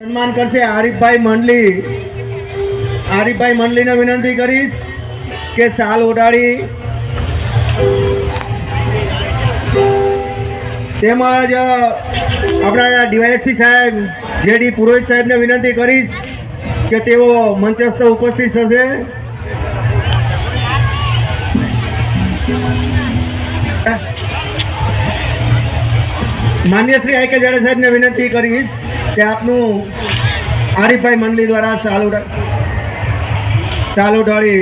સન્માન કરશે આરીફભાઈ મંડલી. આરીફભાઈ મંડલીને વિનંતી કરીશ કે સાલ ઓઢાડી. તેમજ આપણા ડીવાયએસપી સાહેબ જે ડી પુરોહિત સાહેબને વિનંતી કરીશ કે તેઓ મંચસ્થ ઉપસ્થિત થશે. માન્ય શ્રી આઈ જાડે સાહેબને વિનંતી કરીશ કે આપનું આરીફભાઈ મંડળી દ્વારા સાલ સાલ ઉડાડી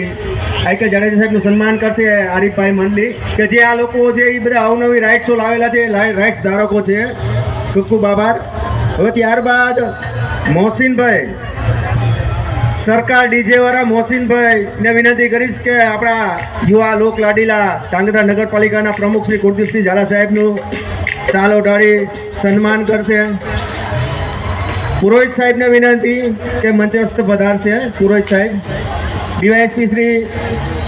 આઈ જાડેજા સાહેબનું સન્માન કરશે આરીફભાઈ મંડળી કે જે આ લોકો છે એ બધા અવનવી રાઇટ્સો લાવેલા છે રાઇટ્સ ધારકો છે, ખૂબ ખૂબ આભાર. હવે ત્યારબાદ મોહસિનભાઈ, સરકાર ડીજેવાળા મોહસિનભાઈ ને વિનંતી કરીશ કે આપણા યુવા લોક લાડીલા ધાંગધ્રા નગરપાલિકાના પ્રમુખ શ્રી કુલદીપસિંહ ઝાલા સાહેબનું સાલ ઢાળી સન્માન કરશે. પુરોહિત સાહેબને વિનંતી કે મંચસ્થ પધારશે. પુરોહિત સાહેબ, ડીવાયએસપી શ્રી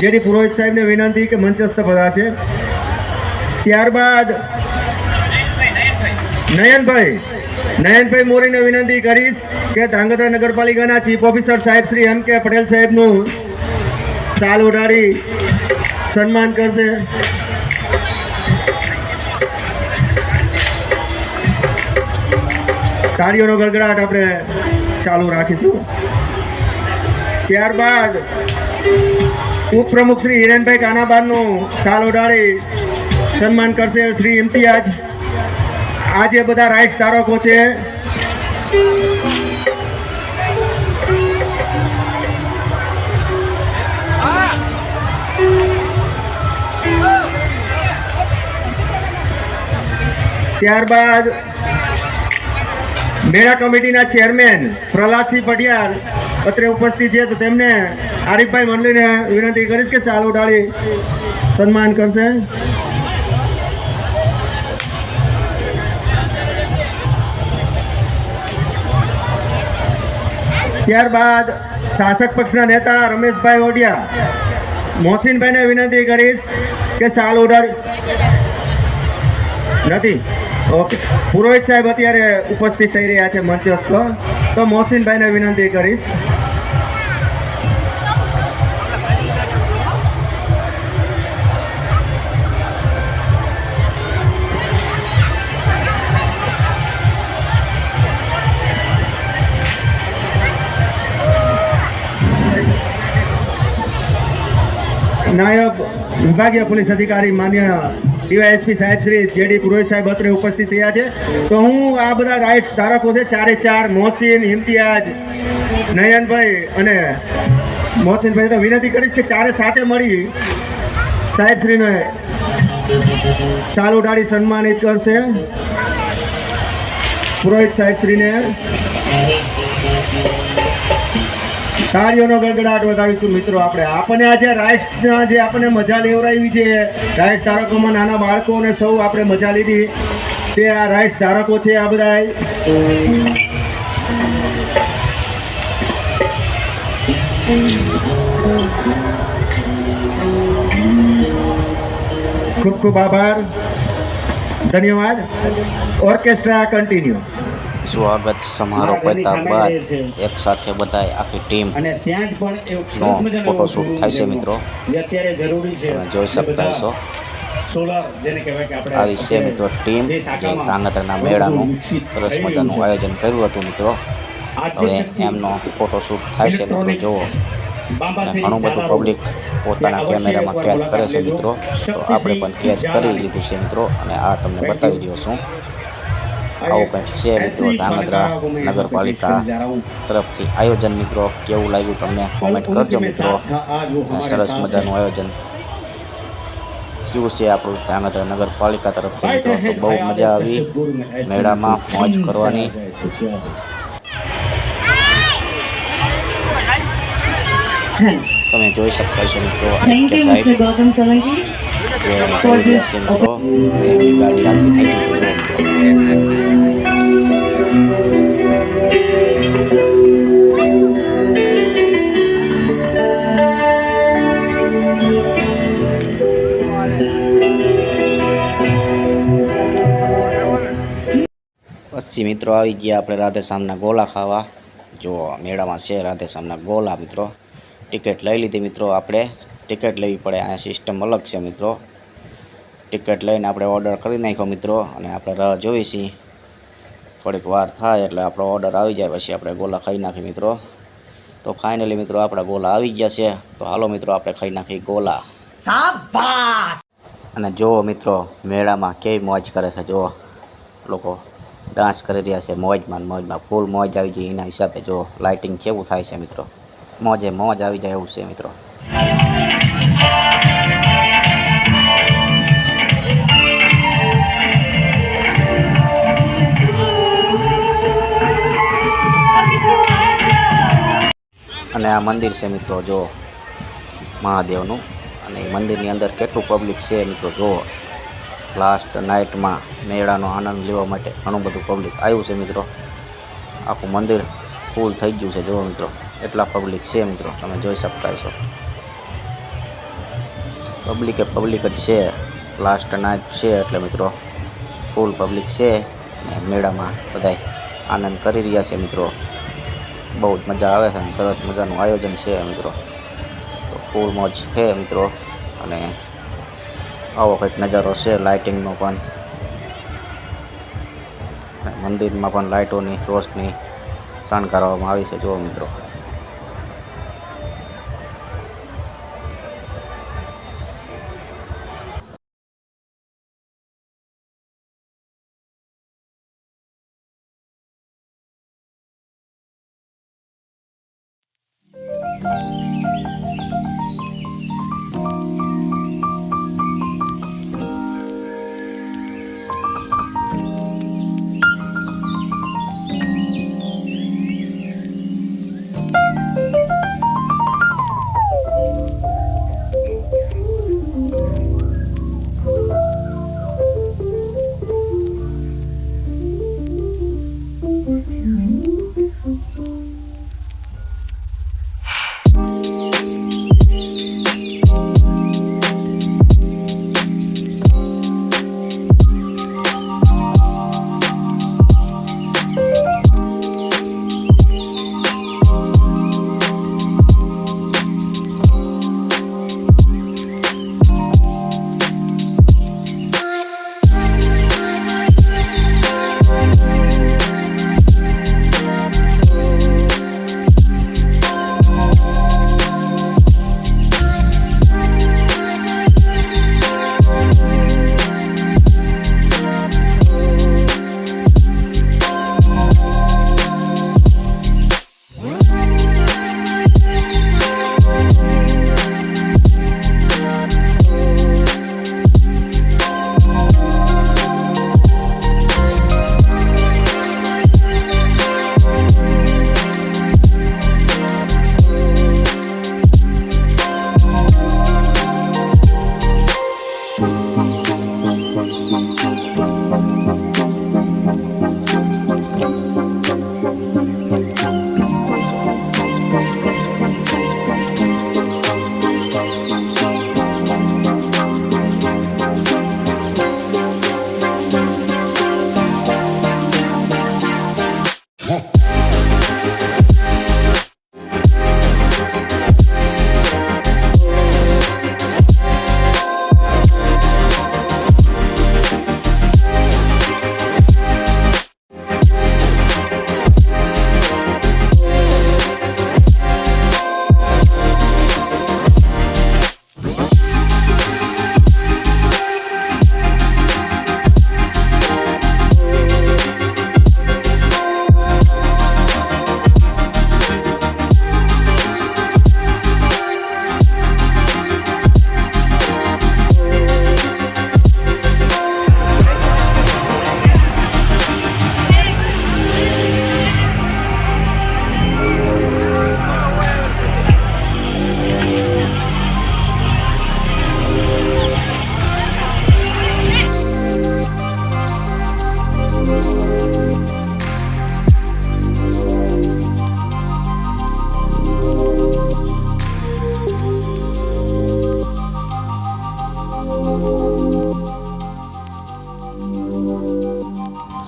જેડી પુરોહિત સાહેબને વિનંતી કે મંચસ્થ પધારશે. ત્યારબાદ નયનભાઈ નયનભાઈ મોરીને વિનંતી કરીશ કે ધાંગધ્રા નગરપાલિકાના ચીફ ઓફિસર સાહેબ શ્રી એમ કે પટેલ સાહેબનું સાલ ઉડાડી સન્માન કરશે. તાળીઓનો ગળગડાટ આપણે ચાલુ રાખીશું. ત્યારબાદ ઉપપ્રમુખ શ્રી હિરેનભાઈ કાનાબારનું સાલ ઉડાડી સન્માન કરશે શ્રી ઇમ્તિયાજ. આજે બધા રાઇટ્સ ધારકો છે. ત્યારબાદ મેળા કમિટીના ચેરમેન પ્રહલાદસિંહ પટિયાર અત્રે ઉપસ્થિત છે, તો તેમને આરીફભાઈ મંડલીને વિનંતી કરીશ કે સાલ ઉડાડી સન્માન કરશે. ત્યારબાદ શાસક પક્ષના નેતા રમેશભાઈ ઓડિયા મોહસિનભાઈને વિનંતી કરીશ કે સાલ ઉડાડી નથી. ઓકે. પુરોહિત સાહેબ અત્યારે ઉપસ્થિત થઈ રહ્યા છે મંચસ્થ. તો મોહસિનભાઈને વિનંતી કરીશ. નાયબ વિભાગીય પોલીસ અધિકારી માન્ય ડીવાયએસપી સાહેબ શ્રી જેડી પુરોહિત સાહેબ અત્રે ઉપસ્થિત થયા છે. તો હું આ બધા રાઇટ્સ ધારકો છે, ચારે ચાર, મોહસિન ઇમ્તિયાજ નયનભાઈ અને મોહસિનભાઈ તો વિનંતી કરીશ કે ચારે સાથે મળી સાહેબશ્રીને સાલ ઉડાડી સન્માનિત કરશે. પુરોહિત સાહેબશ્રીને તાળીઓનો ગડગડાટ વધાવીશું. મિત્રો, આપણે આપણને આજે રાઇટ્સના જે આપણને મજા લેવડાવી છે રાઇટ્સ ધારકોમાં નાના બાળકો અને સૌ આપણે મજા લીધી. તે આ રાઇટ્સ ધારકો છે આ બધા ખૂબ ખૂબ આભાર. ધન્યવાદ. Orchestra continue. સ્વાગત સમારોહ પત્યા બાદ એક સાથે બધાય આખી ટીમ અને ત્યાં જ પણ એવું નો ફોટોશૂટ થાય છે મિત્રો. અત્યારે જરૂરી છે તમે જોઈ શકતા હશો. આવી છે મિત્રો ટીમ જે ધાંગધ્રાના મેળાનું સરસ મજાનું આયોજન કર્યું હતું મિત્રો. હવે એમનો ફોટોશૂટ થાય છે મિત્રો જુઓ. અને ઘણું બધું પબ્લિક પોતાના કેમેરામાં કેદ કરે છે મિત્રો. તો આપણે પણ કેદ કરી લીધું છે મિત્રો અને આ તમને બતાવી દઉં છું. આવું કંઈક છે મિત્રો ધાંગધ્રા નગરપાલિકા તરફથી. આયોજન મિત્રો કેવું લાગ્યું તમને? કોમેન્ટ કરજો મિત્રો. સરસ મજાનું આયોજન થયું છે આપણું ધાંગધ્રા નગરપાલિકા તરફથી મિત્રો. તો બહુ મજા આવી મેળામાં મોજ કરવાની. તમે જોઈ શકતા છો મિત્રો સાહેબ. જે જઈ રહ્યા છે મિત્રો એમની ગાડી હાલતી થઈ ગઈ છે જો મિત્રો મિત્રો આવી ગયા આપણે રાધેશ્યામના ગોલા ખાવા. જો મેળામાં છે રાધેશ્યામના ગોલા મિત્રો. ટિકિટ લઈ લીધી મિત્રો આપણે. ટિકિટ લેવી પડે. આ સિસ્ટમ અલગ છે મિત્રો. ટિકિટ લઈને આપણે ઓર્ડર કરી નાખ્યો મિત્રો અને આપણે રાહ જોઈ છીએ થોડીક વાર થાય એટલે આપણો ઓર્ડર આવી જાય પછી આપણે ગોલા ખાઈ નાખી મિત્રો. તો ફાઇનલી મિત્રો આપણા ગોલા આવી ગયા છે. તો હાલો મિત્રો આપણે ખાઈ નાખી ગોલા. અને જુઓ મિત્રો મેળામાં કેવી મોજ કરે છે જુઓ. લોકો ડાન્સ કરી રહ્યા છે મોજમાં મોજમાં. ફૂલ મોજ આવી જાય એના હિસાબે જો લાઇટિંગ કેવું થાય છે મિત્રો. મોજે મોજ આવી જાય એવું છે મિત્રો. અને આ મંદિર છે મિત્રો, જો મહાદેવનું. અને એ મંદિરની અંદર કેટલું પબ્લિક છે મિત્રો, જો લાસ્ટ નાઇટમાં મેળાનો આનંદ લેવા માટે ઘણું બધું પબ્લિક આવ્યું છે મિત્રો. આખું મંદિર ફૂલ થઈ ગયું છે, જુઓ મિત્રો. એટલા પબ્લિક છે મિત્રો, તમે જોઈ શકતા છો પબ્લિક પબ્લિક જ છે. લાસ્ટ નાઇટ છે એટલે મિત્રો ફૂલ પબ્લિક છે. અને મેળામાં બધાય આનંદ કરી રહ્યા છે મિત્રો. બહુ જ મજા આવે છે અને સરસ મજાનું આયોજન છે મિત્રો. તો ફૂલ મોજ છે મિત્રો. અને આવો કંઈક નજારો છે લાઇટિંગનો પણ. મંદિરમાં પણ લાઇટોની રોશની શણગારવામાં આવી છે, જુઓ મિત્રો.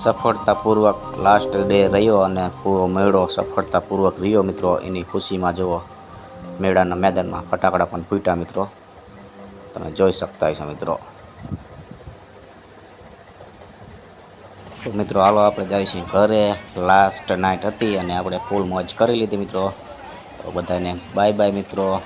સફળતાપૂર્વક લાસ્ટ ડે રહ્યો અને પૂરો મેળો સફળતાપૂર્વક રહ્યો મિત્રો. એની ખુશીમાં જુઓ, મેળાના મેદાનમાં ફટાકડા પણ ફૂટ્યા મિત્રો. તમે જોઈ શકતા હશો મિત્રો. તો મિત્રો, હાલો આપણે જઈશું ઘરે. લાસ્ટ નાઇટ હતી અને આપણે ફૂલ મોજ કરી લીધી મિત્રો. તો બધાને બાય બાય મિત્રો.